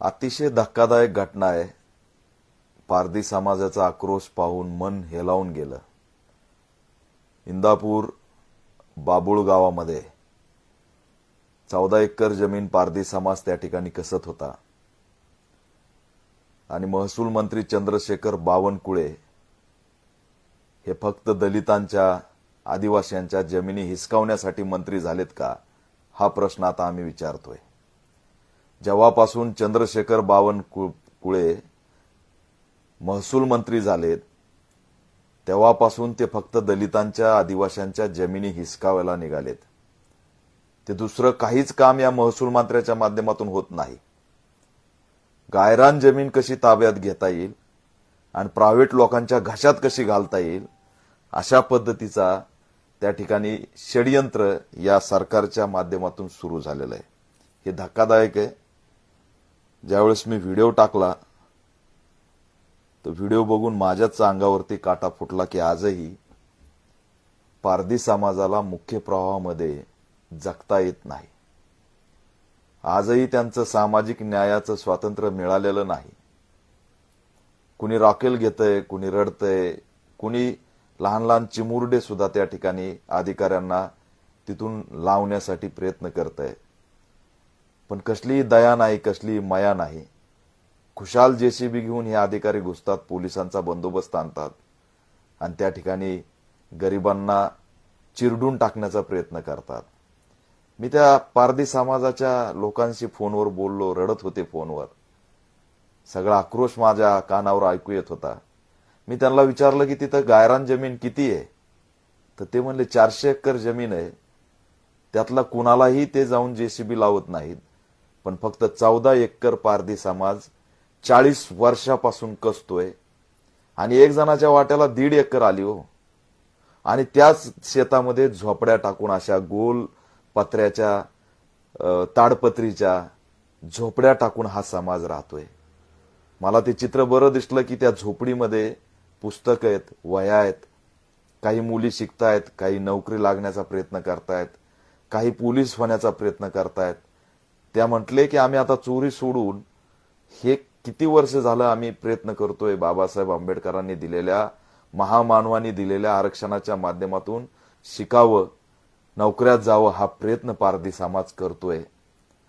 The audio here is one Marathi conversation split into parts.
अतिशय धक्कादायक घटना आहे. पारधी समाजाचा आक्रोश पाहून मन हेलावून गेलं. इंदापूर बाबुळ गावामध्ये चौदा एकर जमीन पारधी समाज त्या ठिकाणी कसत होता. आणि महसूल मंत्री चंद्रशेखर बावनकुळे हे फक्त दलितांच्या आदिवासींच्या जमिनी हिसकावण्यासाठी मंत्री झालेत का? हा प्रश्न आता आम्ही विचारतोय. जेव्हापासून चंद्रशेखर बावनकुळे महसूल मंत्री झालेत तेव्हापासून ते फक्त दलितांच्या आदिवाशांच्या जमिनी हिसकावायला निघालेत. ते दुसरं काहीच काम या महसूल मंत्र्याच्या माध्यमातून होत नाही. गायरान जमीन कशी ताब्यात घेता येईल आणि प्रायव्हेट लोकांच्या घशात कशी घालता येईल अशा पद्धतीचा त्या ठिकाणी षडयंत्र या सरकारच्या माध्यमातून सुरू झालेलं आहे. हे धक्कादायक आहे. ज्यावेळेस मी व्हिडिओ टाकला तर व्हिडिओ बघून माझ्याच अंगावरती काटा फुटला की आजही पारधी समाजाला मुख्य प्रवाहामध्ये जगता येत नाही. आजही त्यांचं सामाजिक न्यायाचं स्वातंत्र्य मिळालेलं नाही. कुणी रॉकेल घेतंय कुणी रडतंय कुणी लहान लहान चिमुरडे सुद्धा त्या ठिकाणी अधिकाऱ्यांना तिथून लावण्यासाठी प्रयत्न करत आहे पण कसलीही दया नाही कसलीही मया नाही. खुशाल जेसीबी घेऊन हे अधिकारी घुसतात पोलिसांचा बंदोबस्त आणतात आणि त्या ठिकाणी गरिबांना चिरडून टाकण्याचा प्रयत्न करतात. मी त्या पारधी समाजाच्या लोकांशी फोनवर बोललो रडत होते फोनवर. सगळा आक्रोश माझ्या कानावर ऐकू येत होता. मी त्यांना विचारलं की तिथं गायरान जमीन किती आहे? तर ते म्हणले चारशे एकर जमीन आहे. त्यातला कुणालाही ते जाऊन जेसीबी लावत नाहीत. पण फक्त चौदा एकर पारधी समाज चाळीस वर्षापासून कसतोय आणि एक जणाच्या वाट्याला दीड एकर आली हो. आणि त्याच शेतामध्ये झोपड्या टाकून अशा गोल पत्र्याच्या ताडपत्रीच्या झोपड्या टाकून हा समाज राहतोय. मला ते चित्र बरं दिसलं की त्या झोपडीमध्ये पुस्तकं आहेत वया आहेत काही मुली शिकतायत काही नोकरी लागण्याचा प्रयत्न करतायत काही पोलीस होण्याचा प्रयत्न करतायत त्या म्हटले की आम्ही आता चोरी सोडून हे किती वर्ष झालं आम्ही प्रयत्न करतोय बाबासाहेब आंबेडकरांनी दिलेल्या महामानवानी दिलेल्या आरक्षणाच्या माध्यमातून शिकावं नोकऱ्यात जावं हा प्रयत्न पारधी समाज करतोय.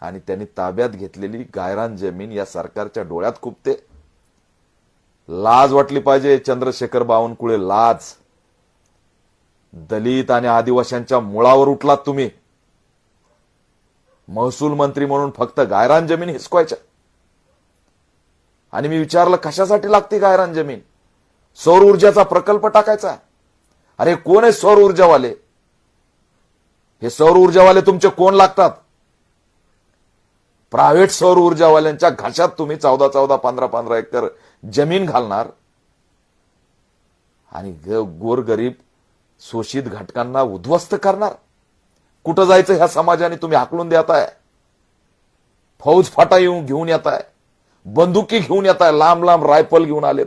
आणि त्यांनी ताब्यात घेतलेली गायरान जमीन या सरकारच्या डोळ्यात खुपते. लाज वाटली पाहिजे चंद्रशेखर बावनकुळे लाज. दलित आणि आदिवासींच्या मुळावर उठलात तुम्ही. महसूल मंत्री म्हणून फक्त गायरान जमीन हिसकवायच्या. आणि मी विचारलं कशासाठी लागते गायरान जमीन? सौर ऊर्जाचा प्रकल्प टाकायचा? अरे कोण आहे सौर ऊर्जावाले? हे सौर ऊर्जावाले तुमचे कोण लागतात? प्रायव्हेट सौर ऊर्जावाल्यांच्या घशात तुम्ही चौदा चौदा पंधरा पंधरा एकर जमीन घालणार. आणि ग- गोरगरीब शोषित घटकांना उद्ध्वस्त करणार. कुठं जायचं ह्या समाजाने तुम्ही हाकलून देताय? फौज फाटा येऊन घेऊन येताय. बंदुकी घेऊन येताय. लांब लांब रायफल घेऊन आलेत.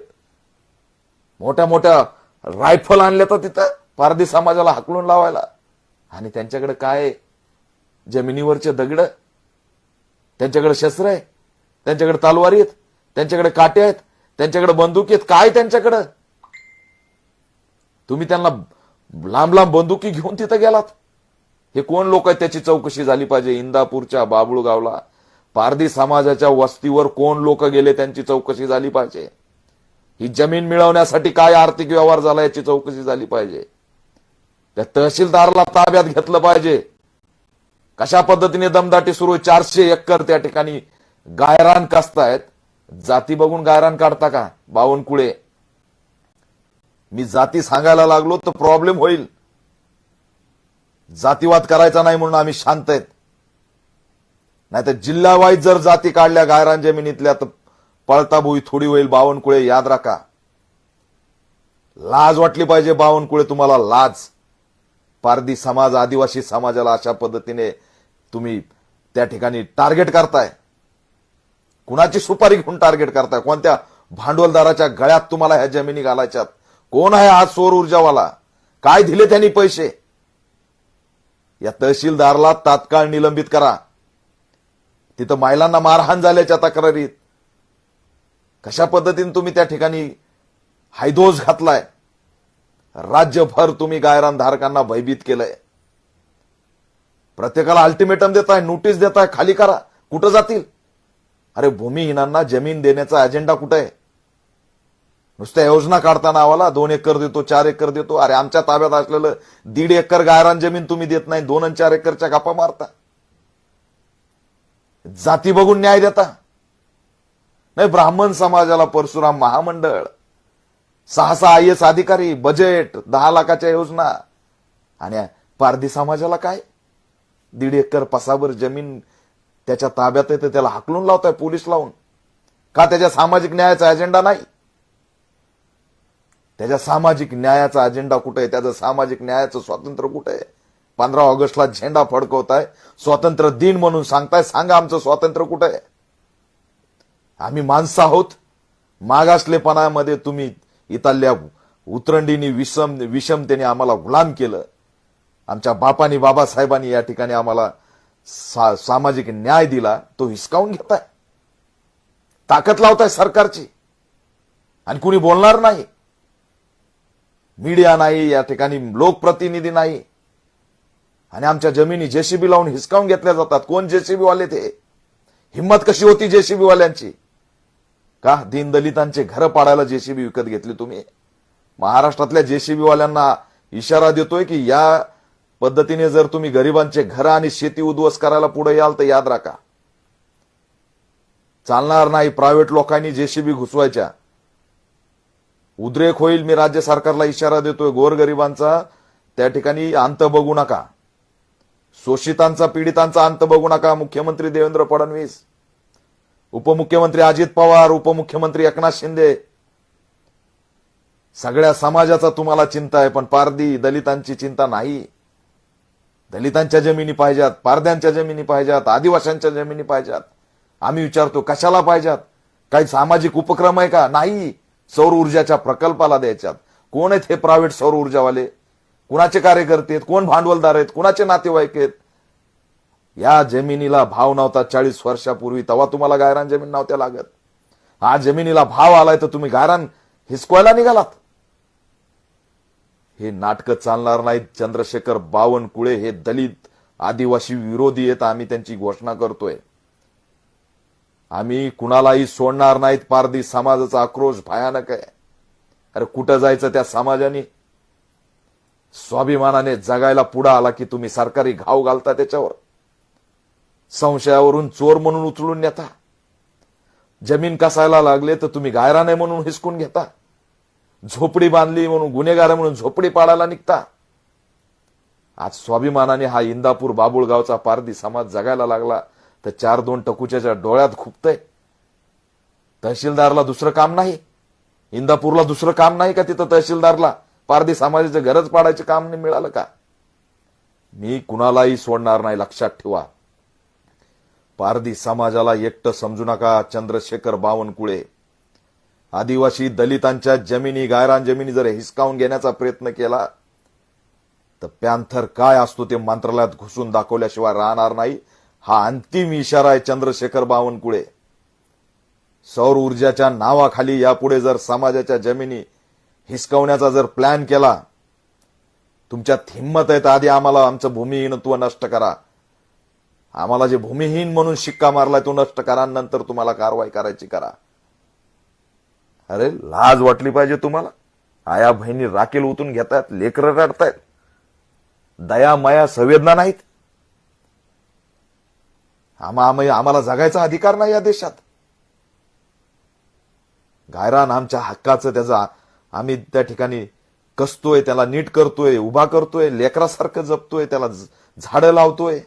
मोठ्या मोठ्या रायफल आणल्या तर तिथं पारधी समाजाला हाकलून लावायला. आणि त्यांच्याकडे काय जमिनीवरचे दगड. त्यांच्याकडे शस्त्र आहे. त्यांच्याकडे तलवारी आहेत. त्यांच्याकडे काटे आहेत. त्यांच्याकडे बंदुकी आहेत. काय त्यांच्याकडं? तुम्ही त्यांना लांब लांब बंदुकी घेऊन तिथं गेलात. हे कोण लोक आहेत त्याची चौकशी झाली पाहिजे? इंदापूरच्या बाबुळगावला. पारधी समाजाच्या वस्तीवर कोण लोक गेले त्यांची चौकशी झाली पाहिजे? ही जमीन मिळवण्यासाठी काय आर्थिक व्यवहार झाला याची चौकशी झाली पाहिजे? त्या तहसीलदाराला ताब्यात घेतलं पाहिजे. कशा पद्धतीने दमदाटी सुरू चारशे एकर त्या ठिकाणी गायरान कासतायत. जाती बघून गायरान काढता का? बावनकुळे. मी जाती सांगायला लागलो तर प्रॉब्लेम होईल. जातीवाद करायचा नाही म्हणून आम्ही शांत आहेत. नाहीतर जिल्हावाईज जर जाती काढल्या गायरान जमिनीतल्या तर पळता भुई थोडी होईल. बावनकुळे याद राखा. लाज वाटली पाहिजे बावनकुळे तुम्हाला लाज. पारधी समाज आदिवासी समाजाला अशा पद्धतीने तुम्ही त्या ठिकाणी टार्गेट करताय. कुणाची सुपारी घेऊन टार्गेट करताय? कोणत्या भांडवलदाराच्या गळ्यात तुम्हाला ह्या जमिनी घालायच्यात? कोण आहे आज सौर ऊर्जावाला? काय दिले त्यांनी पैसे? या तहसीलदारला तात्काळ निलंबित करा. तिथं महिलांना मारहाण झाल्याच्या तक्रारीत कशा पद्धतीने तुम्ही त्या ठिकाणी हायदोस घातलाय? राज्यभर तुम्ही गायरान धारकांना भयभीत केलंय. प्रत्येकाला अल्टिमेटम देताय नोटीस देताय खाली करा. कुठं जातील? अरे भूमिहीनांना जमीन देण्याचा अजेंडा कुठं आहे? नुसत्या योजना काढताना आम्हाला दोन एकर देतो चार एकर देतो. अरे आमच्या ताब्यात असलेलं दीड एकर गायरान जमीन तुम्ही देत नाही दोन आणि चार एकरच्या गप्पा मारता. जाती बघून न्याय देता. नाही ब्राह्मण समाजाला परशुराम महामंडळ सहा सहा आय एस अधिकारी बजेट दहा लाखाच्या योजना. आणि पारधी समाजाला काय? दीड एकर पसावर जमीन त्याच्या ताब्यात येते त्याला हाकलून लावताय पोलीस लावून. का त्याच्या सामाजिक न्यायाचा अजेंडा नाही? त्याच्या सामाजिक न्यायाचा अजेंडा कुठे आहे? त्याचं सामाजिक न्यायाचं स्वातंत्र्य कुठे आहे? पंधरा ऑगस्टला झेंडा फडकवताय स्वातंत्र्य दिन म्हणून सांगताय सांगा आमचं स्वातंत्र्य कुठे आहे? आम्ही माणसं आहोत. मागासलेपणामध्ये तुम्ही इथल्या उतरंडीनी विषम विषमतेने आम्हाला गुलाम केलं. आमच्या बापानी बाबासाहेबांनी या ठिकाणी आम्हाला सा, सामाजिक न्याय दिला. तो हिसकावून घेताय. ताकद लावताय सरकारची. आणि कुणी बोलणार नाही. मीडिया नाही या ठिकाणी लोकप्रतिनिधी नाही. आणि आमच्या जमिनी जेसीबी लावून हिसकावून घेतल्या जातात. कोण जेसीबी वाले ते? हिंमत कशी होती जेसीबी वाल्यांची का? दीनदलितांचे घर पाडायला जेसीबी विकत घेतली तुम्ही? महाराष्ट्रातल्या जेसीबी वाल्यांना इशारा देतोय की या पद्धतीने जर तुम्ही गरिबांचे घर आणि शेती उद्ध्वस्त करायला पुढे याल तर याद राखा. चालणार नाही प्रायव्हेट लोकांनी जेसीबी घुसवायच्या. उद्रेक होईल मी राज्य सरकारला इशारा देतोय गोरगरिबांचा. त्या ठिकाणी अंत बघू नका. शोषितांचा पीडितांचा अंत बघू नका मुख्यमंत्री देवेंद्र फडणवीस. उपमुख्यमंत्री अजित पवार उपमुख्यमंत्री एकनाथ शिंदे. सगळ्या समाजाचा तुम्हाला चिंता आहे पण पारधी दलितांची चिंता नाही. दलितांच्या जमिनी पाहिजेत पारद्यांच्या जमिनी पाहिजेत आदिवाशांच्या जमिनी पाहिजेत. आम्ही विचारतो कशाला पाहिजेत? काही सामाजिक उपक्रम आहे का? नाही. सौर ऊर्जाच्या प्रकल्पाला द्यायच्यात. कोण आहेत हे प्रायव्हेट सौर ऊर्जावाले? कुणाचे कार्यकर्ते आहेत? कोण भांडवलदार आहेत? कुणाचे नातेवाईक आहेत? या जमिनीला भाव नव्हता चाळीस वर्षापूर्वी तेव्हा तुम्हाला गायरान जमीन नव्हत्या लागत. हा जमिनीला भाव आलाय तर तुम्ही गायरान हिसकवायला निघालात. हे नाटकं चालणार नाहीत. चंद्रशेखर बावनकुळे हे दलित आदिवासी विरोधी आहेत. आम्ही त्यांची घोषणा करतोय. आम्ही कुणालाही सोडणार नाहीत. पारधी समाजाचा आक्रोश भयानक आहे. अरे कुठं जायचं त्या समाजाने? स्वाभिमानाने जगायला पुढे आला की तुम्ही सरकारी घाव घालता त्याच्यावर. संशयावरून चोर म्हणून उचलून नेता. जमीन कसायला लागले तर तुम्ही गायरा नाही म्हणून हिसकून घेता. झोपडी बांधली म्हणून गुन्हेगार म्हणून झोपडी पाडायला निघता. आज स्वाभिमानाने हा इंदापूर बाबुळगावचा पारधी समाज जगायला लागला. तर चार दोन टकुच्याच्या डोळ्यात खुपतंय तहसीलदारला दुसरं काम नाही. इंदापूरला दुसरं काम नाही का तिथं तहसीलदारला? पारधी समाजाचं गरज पाडायचं काम नाही मिळालं का? मी कुणालाही सोडणार नाही लक्षात ठेवा. पारधी समाजाला एकटं समजू नका चंद्रशेखर बावनकुळे. आदिवासी दलितांच्या जमिनी गायरान जमिनी जर हिसकावून घेण्याचा प्रयत्न केला तर पॅन्थर काय असतो ते मंत्रालयात घुसून दाखवल्याशिवाय राहणार नाही. हा अंतिम इशारा आहे चंद्रशेखर बावनकुळे. सौर ऊर्जाच्या नावाखाली यापुढे जर समाजाच्या जमिनी हिसकवण्याचा जर प्लॅन केला तुमच्यात हिंमत आहे तर आधी आम्हाला आमचं भूमिहीनत्व नष्ट करा. आम्हाला जे भूमिहीन म्हणून शिक्का मारलाय तो नष्ट करा नंतर तुम्हाला कारवाई करायची करा. अरे लाज वाटली पाहिजे तुम्हाला? आया बहिणी राखेल उतून घेतायत लेकरं रडतायत. दया माया संवेदना नाहीत. आम्हा आम्ही- आम्हाला जगायचा अधिकार नाही या देशात. गायरान आमच्या हक्काचं त्याचा आम्ही त्या ठिकाणी कसतोय त्याला नीट करतोय उभा करतोय लेकरासारखं जपतोय त्याला झ- झाडं लावतोय.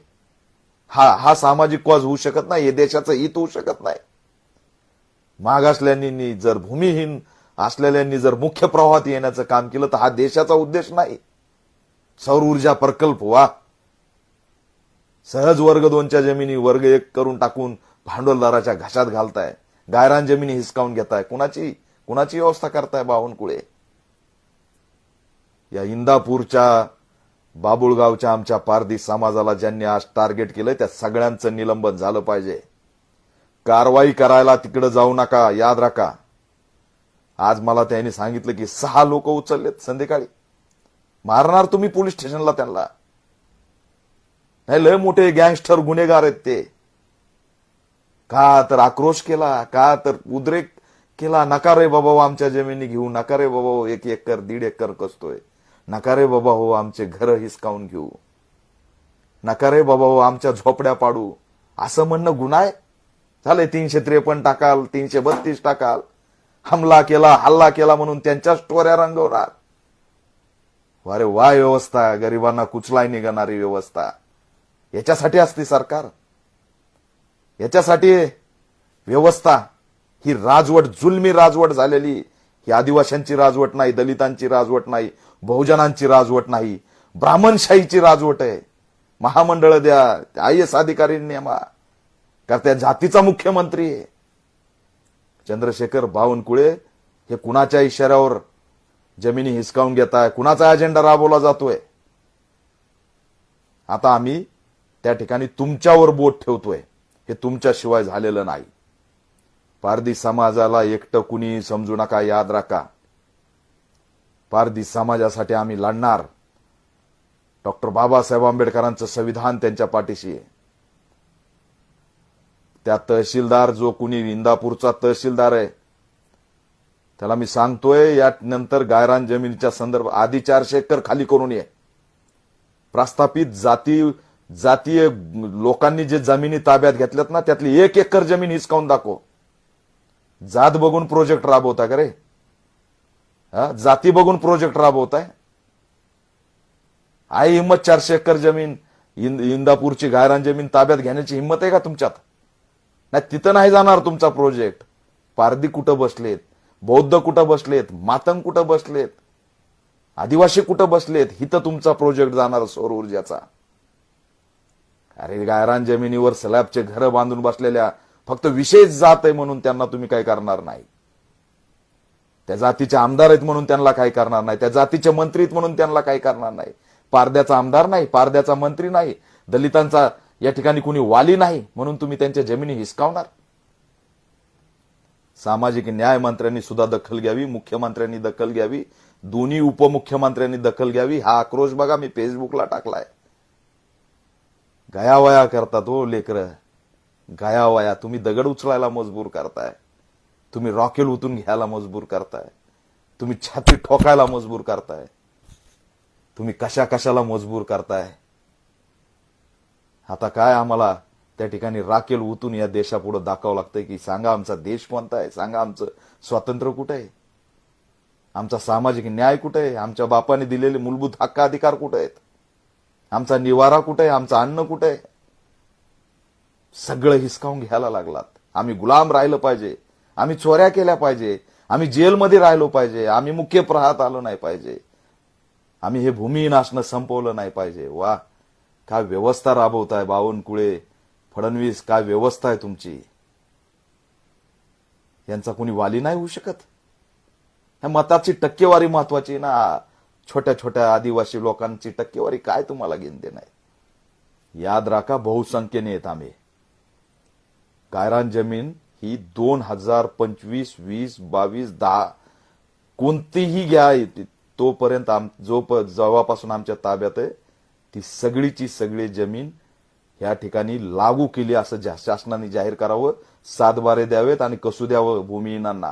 हा हा सामाजिक कॉज होऊ शकत नाही हे देशाचं हित होऊ शकत नाही. मागासल्यांनी जर भूमिहीन असलेल्यांनी जर मुख्य प्रवाहात येण्याचं काम केलं तर हा देशाचा उद्देश नाही. सौर ऊर्जा प्रकल्प वा सहज वर्ग दोनच्या जमिनी वर्ग एक करून टाकून भांडवलदाराच्या घशात घालताय. गायरान जमिनी हिसकावून घेताय. कुणाची? कुणाची व्यवस्था करताय बावनकुळे? या इंदापूरच्या बाबुळगावच्या आमच्या पारधी समाजाला ज्यांनी आज टार्गेट केलंय त्या सगळ्यांचं निलंबन झालं पाहिजे. कारवाई करायला तिकडे जाऊ नका याद राखा. आज मला त्यांनी सांगितलं की सहा लोक उचललेत संध्याकाळी. मारणार तुम्ही पोलीस स्टेशनला त्यांना. नाही लय मोठे गँगस्टर गुन्हेगार आहेत ते. का तर आक्रोश केला का तर उद्रेक केला नका रे बाबा हो, आमच्या जमिनी घेऊ नका रे बाबा हो, एक एकर दीड एकर कसतोय. नका रे बाबा हो आमचे घर हिसकावून घेऊ. नका रे बाबा हो आमच्या झोपड्या पाडू. असं म्हणणं गुन्हा आहे? झाले तीनशे त्रेपन्न टाकाल तीनशे बत्तीस टाकाल. हमला केला हल्ला केला म्हणून त्यांच्याच टोऱ्या रंगवणार. अरे वा व्यवस्था गरिबांना कुचलाय निघणारी व्यवस्था. याच्यासाठी असते सरकार. याच्यासाठी व्यवस्था. ही राजवट जुलमी राजवट झालेली. ही आदिवासींची राजवट नाही दलितांची राजवट नाही बहुजनांची राजवट नाही ब्राह्मणशाहीची राजवट आहे. महामंडळ द्या आय एस अधिकारी नेमा का त्या जातीचा मुख्यमंत्री आहे. चंद्रशेखर बावनकुळे हे कुणाच्या इशाऱ्यावर जमिनी हिसकावून घेत आहे कुणाचा अजेंडा राबवला जातोय? आता आम्ही त्या ठिकाणी तुमच्यावर बोट ठेवतोय. हे तुमच्याशिवाय झालेलं नाही. पारधी समाजाला एकटं कुणी समजू नका याद राखा. पारधी समाजासाठी आम्ही लढणार. डॉक्टर बाबासाहेब आंबेडकरांचं संविधान त्यांच्या पाठीशी आहे. त्या तहसीलदार जो कुणी इंदापूरचा तहसीलदार आहे त्याला मी सांगतोय या नंतर गायरान जमिनीच्या संदर्भ आधी चारशे एकर खाली करून ये. प्रस्थापित जाती जातीय लोकांनी जे जमिनी ताब्यात घेतल्यात ना त्यातली एक एकर जमीन हिसकावून दाखव. जात बघून प्रोजेक्ट राबवता का रे? हा? जाती बघून प्रोजेक्ट राबवताय? आहे हिंमत चारशे एकर जमीन इंद- इंदापूरची गायरान जमीन ताब्यात घेण्याची हिंमत आहे का तुमच्यात? नाही तिथं नाही जाणार तुमचा प्रोजेक्ट पारधी कुठं बसलेत? बौद्ध कुठं बसलेत? मातंग कुठं बसलेत? आदिवासी कुठं बसलेत? हिथं तुमचा प्रोजेक्ट जाणार सौर ऊर्जाचा. अरे गायरान जमिनीवर स्लॅबचे घरं बांधून बसलेल्या फक्त विशेष जात आहे म्हणून त्यांना तुम्ही काय करणार नाही. त्या जातीचे आमदार आहेत म्हणून त्यांना काय करणार नाही. त्या जातीचे मंत्री आहेत म्हणून त्यांना काय करणार नाही. पारद्याचा आमदार नाही पारद्याचा मंत्री नाही. दलितांचा या ठिकाणी कुणी वाली नाही म्हणून तुम्ही त्यांच्या जमिनी हिसकावणार. सामाजिक न्याय मंत्र्यांनी सुद्धा दखल घ्यावी मुख्यमंत्र्यांनी दखल घ्यावी दोन्ही उपमुख्यमंत्र्यांनी दखल घ्यावी. हा आक्रोश बघा मी फेसबुकला टाकलाय. गयावया करतात हो लेकर. गयावया तुम्ही दगड उचलायला मजबूर करताय. तुम्ही रॉकेल उतून घ्यायला मजबूर करताय. तुम्ही छाती ठोकायला मजबूर करताय. तुम्ही कशा कशाला मजबूर करताय? आता काय आम्हाला त्या ठिकाणी राखेल उतून या देशापुढे दाखवावं लागतंय की सांगा आमचा देश कोणता आहे? सांगा आमचं स्वातंत्र्य कुठे आहे? आमचा सामाजिक न्याय कुठे आहे? आमच्या बापाने दिलेले मूलभूत हक्क अधिकार कुठे आहेत? आमचा निवारा कुठे आहे आमचं अन्न कुठे? आहे सगळं हिसकावून घ्यायला लागलात. आम्ही गुलाम राहिलं पाहिजे. आम्ही चोऱ्या केल्या पाहिजे. आम्ही जेलमध्ये राहिलो पाहिजे. आम्ही मुख्य प्रहात आलो नाही पाहिजे. आम्ही हे भूमिहीन असणं संपवलं नाही पाहिजे. वा काय व्यवस्था राबवताय बावनकुळे फडणवीस काय व्यवस्था आहे तुमची? यांचा कोणी वाली नाही होऊ शकत? ह्या मताची टक्केवारी महत्वाची ना. छोट्या छोट्या आदिवासी लोकांची टक्केवारी काय तुम्हाला घेणते नाही याद राखा बहुसंख्येने येत आम्ही. गायरान जमीन ही दोन हजार पंचवीस वीस बावीस दहा कोणतीही घ्या तोपर्यंत आम जो प- जेव्हापासून आमच्या ताब्यात आहे. ती सगळीची सगळी जमीन या ठिकाणी लागू केली असं शासनाने जाहीर करावं सातबारे द्यावेत आणि कसू द्यावं भूमिहीनांना.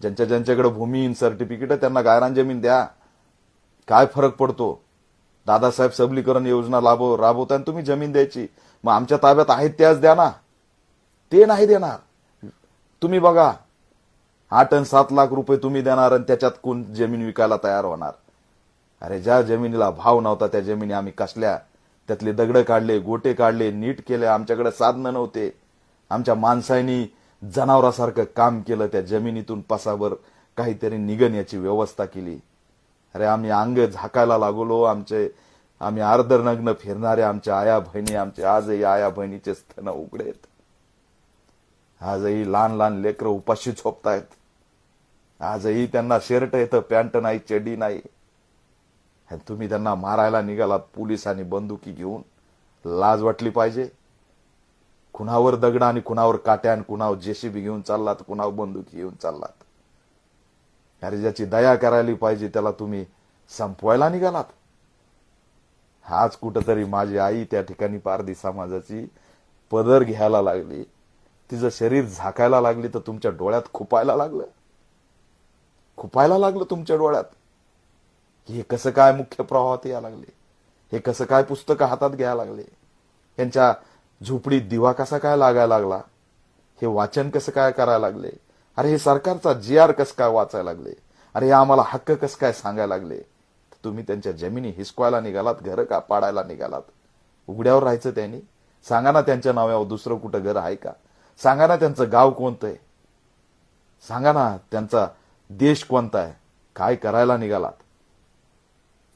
ज्यांच्या ज्यांच्याकडे भूमिहीन सर्टिफिकेट आहे त्यांना गायरान जमीन द्या. काय फरक पडतो? दादासाहेब सबलीकरण योजना लाभव राबवताना तुम्ही जमीन द्यायची. मग आमच्या ताब्यात आहेत त्याच द्या ना. ते नाही देणार. तुम्ही बघा आठ आणि सात लाख रुपये तुम्ही देणार आणि त्याच्यात कोण जमीन विकायला तयार होणार? अरे ज्या जमिनीला भाव नव्हता त्या जमिनी आम्ही कसल्या? त्यातले दगड काढले गोटे काढले नीट केले आमच्याकडे साधनं नव्हते. आमच्या माणसांनी जनावरासारखं काम केलं त्या जमिनीतून पसावर काहीतरी निघण्याची व्यवस्था केली. अरे आम्ही अंग झाकायला लागलो आमचे आम्ही अर्धनग्न फिरणारे आमच्या आया बहिणी आमचे आजही आया बहिणीचे स्तन उघडेत. आजही लहान लहान लेकरं उपाशी झोपतायत. आजही त्यांना शर्ट येतं पॅन्ट नाही चड्डी नाही. आणि तुम्ही त्यांना मारायला निघालात पोलिसांनी बंदुकी घेऊन. लाज वाटली पाहिजे? कुणावर दगड आणि कुणावर काट्या आणि कुणावर जेसीबी घेऊन चाललात कुणावर बंदुकी घेऊन चाललात? अरे ज्याची दया करायला पाहिजे त्याला तुम्ही संपवायला निघालात. आज कुठंतरी माझी आई त्या ठिकाणी पारधी समाजाची पदर घ्यायला लागली. तिचं शरीर झाकायला लागली तर तुमच्या डोळ्यात खुपायला लागलं. खुपायला लागलं तुमच्या डोळ्यात. हे कसं काय मुख्य प्रवाहात यायला लागले? हे कसं काय पुस्तकं हातात घ्यायला लागले? यांच्या झोपडीत दिवा कसा काय लागायला लागला? हे वाचन कसं काय करायला लागले? अरे हे सरकारचा जी आर कसं काय वाचायला लागले? अरे हे आम्हाला हक्क कस काय सांगायला लागले? तुम्ही त्यांच्या जमिनी हिसकवायला निघालात घरं का पाडायला निघालात? उघड्यावर राहायचं त्यांनी? सांगा ना त्यांच्या नावावर दुसरं कुठं घर आहे का? सांगा ना त्यांचं गाव कोणतं आहे? सांगा ना त्यांचा देश कोणता आहे? काय करायला निघालात?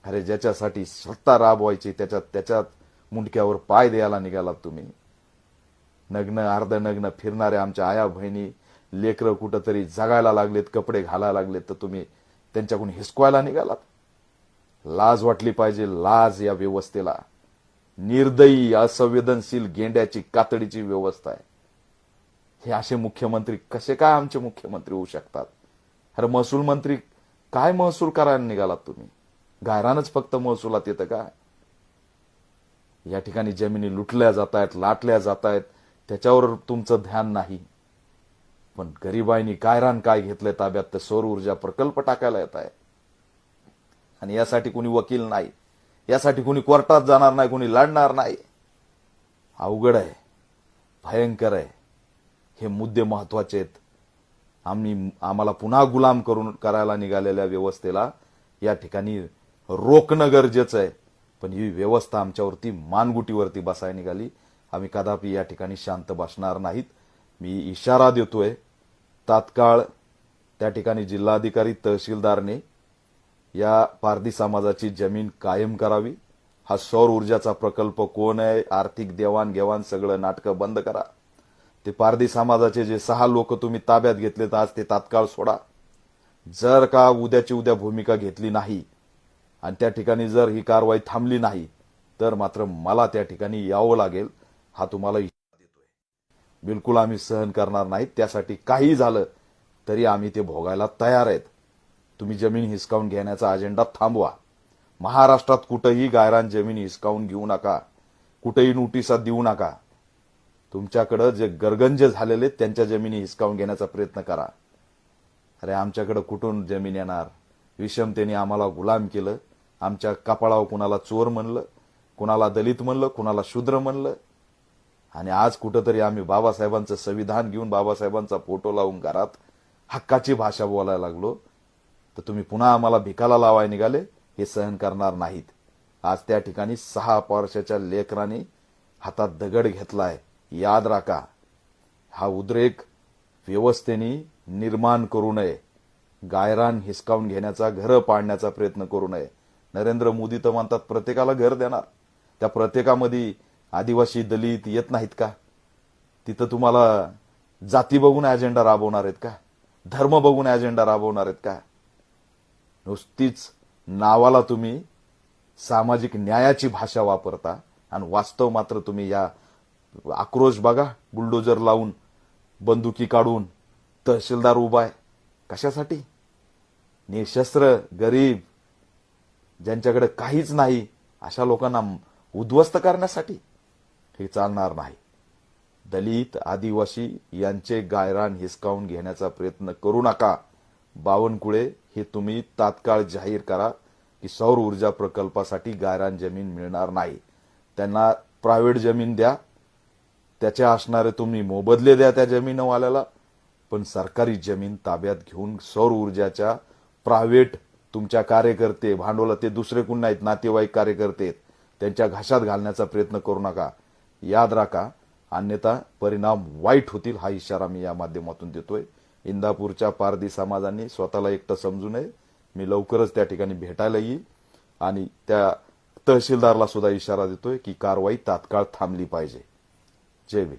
अरे ज्याच्यासाठी सत्ता राबवायची त्याच्यात त्याच्यात मुंडक्यावर पाय द्यायला निघालात तुम्ही. नग्न अर्ध नग्न फिरणाऱ्या आमच्या आया बहिणी लेकरं कुठंतरी जगायला लागलेत कपडे घालायला लागलेत तर तुम्ही त्यांच्याकडून हिसकवायला निघालात. लाज वाटली पाहिजे लाज या व्यवस्थेला. निर्दयी असंवेदनशील गेंड्याची कातडीची व्यवस्था आहे. हे असे मुख्यमंत्री कसे काय आमचे मुख्यमंत्री होऊ शकतात? अरे महसूल मंत्री काय महसूल करायला निघालात तुम्ही? गायरानच फक्त महसुलात येतं का? या ठिकाणी जमिनी लुटल्या जात आहेत लाटल्या जात आहेत त्याच्यावर तुमचं ध्यान नाही. पण गरिबाईनी कायरान काय घेतलंय ताब्यात तर सौर ऊर्जा प्रकल्प टाकायला येत आहे. आणि यासाठी कुणी वकील नाही. यासाठी कुणी कोर्टात जाणार नाही कुणी लढणार नाही. अवघड आहे. भयंकर आहे. हे मुद्दे महत्त्वाचे आहेत. आम्ही आम्हाला पुन्हा गुलाम करून करायला निघालेल्या व्यवस्थेला या ठिकाणी रोखणं गरजेचं आहे. पण ही व्यवस्था आमच्यावरती मानगुटीवरती बसायला निघाली. आम्ही कदापि या ठिकाणी शांत बसणार नाहीत. मी इशारा देतोय. तात्काळ त्या ठिकाणी जिल्हाधिकारी तहसीलदारने या पारधी समाजाची जमीन कायम करावी. हा सौर ऊर्जाचा प्रकल्प कोण आहे? आर्थिक देवाणघेवाण सगळं नाटकं बंद करा. ते पारधी समाजाचे जे सहा लोक तुम्ही ताब्यात घेतलेत आज ते तात्काळ सोडा. जर का उद्याची उद्या भूमिका घेतली नाही आणि त्या ठिकाणी जर ही कारवाई थांबली नाही तर मात्र मला त्या ठिकाणी यावं लागेल. हा तुम्हाला बिलकुल आम्ही सहन करणार नाहीत. त्यासाठी काही झालं तरी आम्ही ते भोगायला तयार आहेत. तुम्ही जमीन हिसकावून घेण्याचा अजेंडा थांबवा. महाराष्ट्रात कुठंही गायरान जमीन हिसकावून घेऊ नका. कुठेही नोटिसा देऊ नका. तुमच्याकडं जे गरगंज झालेले आहेत, त्यांच्या जमिनी हिसकावून घेण्याचा प्रयत्न करा. अरे आमच्याकडं कुठून जमीन येणार? विषमतेने आम्हाला गुलाम केलं. आमच्या कपाळावर कुणाला चोर म्हणलं कुणाला दलित म्हणलं कुणाला शूद्र म्हणलं. आणि आज कुठंतरी आम्ही बाबासाहेबांचं संविधान घेऊन बाबासाहेबांचा फोटो लावून घरात हक्काची भाषा बोलायला लागलो. तर तुम्ही पुन्हा आम्हाला भिकाला लावाय निघाले हे सहन करणार नाहीत. आज त्या ठिकाणी सहा वर्षाच्या लेकरांनी हातात दगड घेतलाय. याद राखा हा उद्रेक व्यवस्थेने निर्माण करू नये. गायरान हिसकावून घेण्याचा घरं पाडण्याचा प्रयत्न करू नये. नरेंद्र मोदी तर म्हणतात प्रत्येकाला घर देणार. त्या प्रत्येकामध्ये आदिवासी दलित येत नाहीत का? तिथं तुम्हाला जाती बघून अजेंडा राबवणार आहेत का? धर्म बघून अजेंडा राबवणार आहेत का? नुसतीच नावाला तुम्ही सामाजिक न्यायाची भाषा वापरता आणि वास्तव मात्र तुम्ही या आक्रोश बघा बुलडोजर लावून बंदुकी काढून तहसीलदार उभा आहे. कशासाठी? निशस्त्र गरीब ज्यांच्याकडे काहीच नाही अशा लोकांना उद्ध्वस्त करण्यासाठी. हे चालणार नाही. दलित आदिवासी यांचे गायरान हिसकावून घेण्याचा प्रयत्न करू नका. बावनकुळे हे तुम्ही तात्काळ जाहीर करा की सौर ऊर्जा प्रकल्पासाठी गायरान जमीन मिळणार नाही. त्यांना प्रायव्हेट जमीन द्या. त्याचे असणारे तुम्ही मोबदले द्या त्या जमीनवाल्याला. पण सरकारी जमीन ताब्यात घेऊन सौर ऊर्जाच्या प्रायव्हेट तुमच्या कार्यकर्ते भांडवल ते दुसरे कोण नाहीत? नातेवाईक कार्यकर्ते आहेत. त्यांच्या घशात घालण्याचा प्रयत्न करू नका. याद राखा अन्यथा परिणाम वाईट होतील हा इशारा मी या माध्यमातून देतोय. इंदापूरच्या पारधी समाजांनी स्वतःला एकटं समजू नये. मी लवकरच त्या ठिकाणी भेटायला येईल. आणि त्या तहसीलदारला सुद्धा इशारा देतोय की कारवाई तात्काळ थांबली पाहिजे. जय भीम.